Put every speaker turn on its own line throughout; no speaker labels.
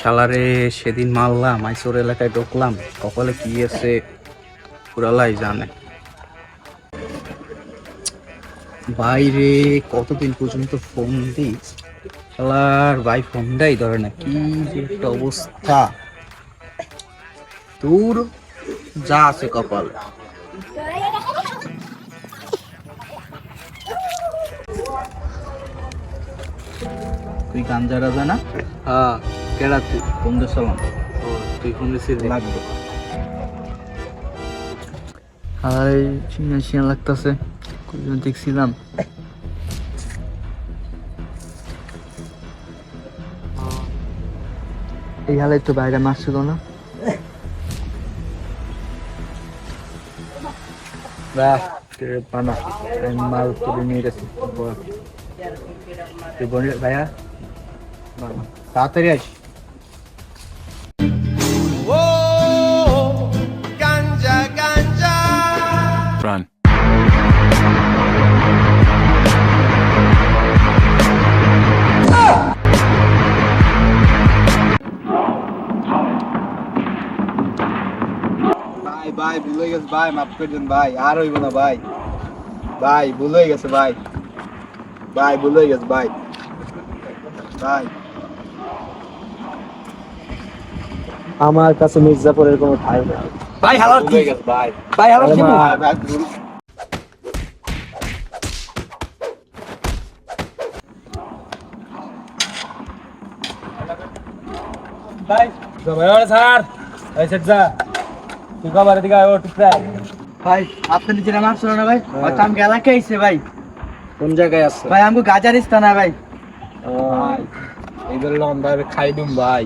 সালারে সেদিন মারলাম মাইসোর এলাকায় ঢুকলাম। কপালে কি আছে, পুরালাই জানে। বাইরে কতদিন পর্যন্ত ফোন দিই সালার ভাই ফোনটাই ধরে না, কি যে একটা অবস্থা। দূর যা আছে কপালে। তুই গাঞ্জা রাজা না? হ্যাঁ। কেডা তুই? ফোন দে সালাম ও তুই ফোন দিছিস লাগবে।
আর চিনা চিনা লাগতেছে। কজন দেখছিলাম। এই হালে তো বাইরে মারছিল না। বাহ পানা। মাল তুলে নিয়ে গেছে। তুই বলি ভাইয়া
তাড়াতাড়ি আস
Run.
ভাই ভাই ভুল হয়ে গেছে ভাই মাফ করে দেন ভাই আর হইব না ভাই ভাই ভুল হয়ে গেছে ভাই ভাই ভুল হয়ে গেছে ভাই ভাই আমার কাছে মির্জাপুরের কোনো ঠাই নেই।
ভাই
হয়ে গেছে ভাই
ভাই হালাল কি
ভাই, ভাই, ভুল-
ভাই আপনি নিজের মারছিল না ভাই আর কাম এলাকায় আইছে ভাই।
কোন জায়গায় আছে?
ভাই আমগো গাজার ইস্তানা ভাই।
ভাই এইবার লন ভাই খাই দুম ভাই।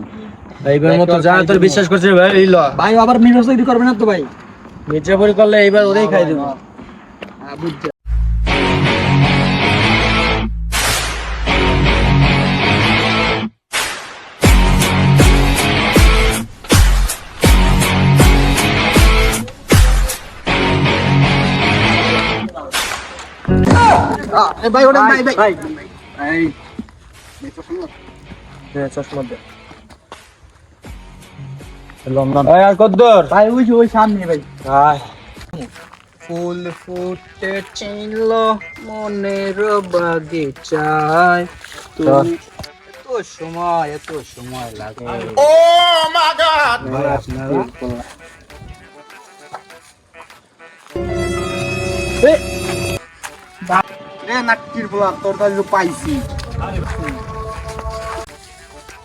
এইবার মতো যা তোর বিশ্বাস করছে ভাই এই ল। ভাই আবার মির্জাপুরি করবে না তো ভাই? মির্জাপুরি করলে এইবার ওরেই খাই দেবো ভাই ওটা ভাই ভাই।
এই
চশমা দে।
লন্ডন। আর কদ্দুর।
ভাই ওই ওই সামনে ভাই।
ভাই
ফুল ফুটে চিনল মনের বাগিচায়। তুই এত সময় এত সময় লাগে
ভাই আপনারা? রে নাকির বলা তোর কাছে পাইছি।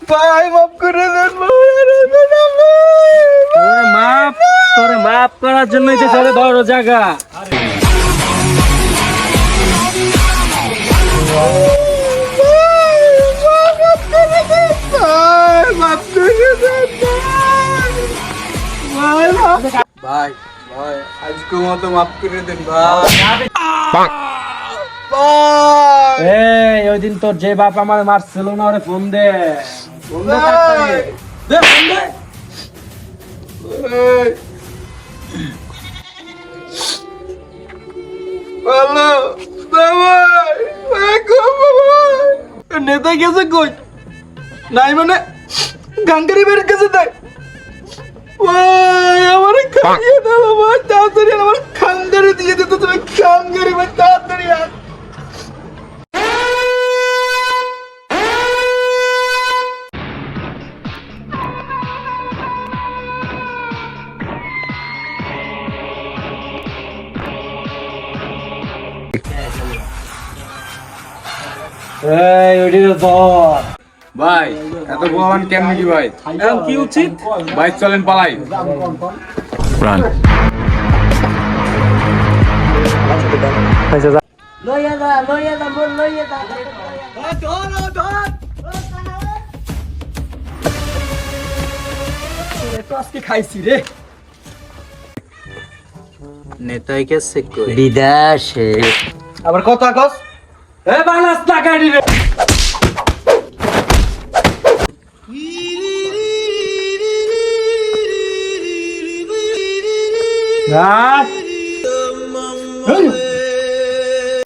ভাই মাফ করে দেন
তোরে মাপ তোরে মাপ করার জন্যই তো চলে ধরো জায়গা।
ভাই ভাই আজকে মতো মাফ করে দেন ভাই।
এই ওই দিন তোর যে বাপ আমার মারছিল না ওরে ফোন দে। ফোন দে দে ফোন দে।
হ্যালো ভাই ভাই গো ভাই নেতা গেছে কই? নাই মানে গাঙ্গারি বের গেছে তাই। আমার খাইয়ে দাও তাড়াতাড়ি আমার খাঙ্গারি দিয়ে দিত তুমি খাঙ্গারি ভাই
এই ওইটি তো ধর।
ভাই এত ভগবান কেমন কি ভাই?
এখন কি উচিত?
বাইক চলেন পালাই।
লইয়া লইয়া মোর লইয়া আজকে খাইছি রে।
আবার কথা কস
এ বালাস টাকা দিবে। না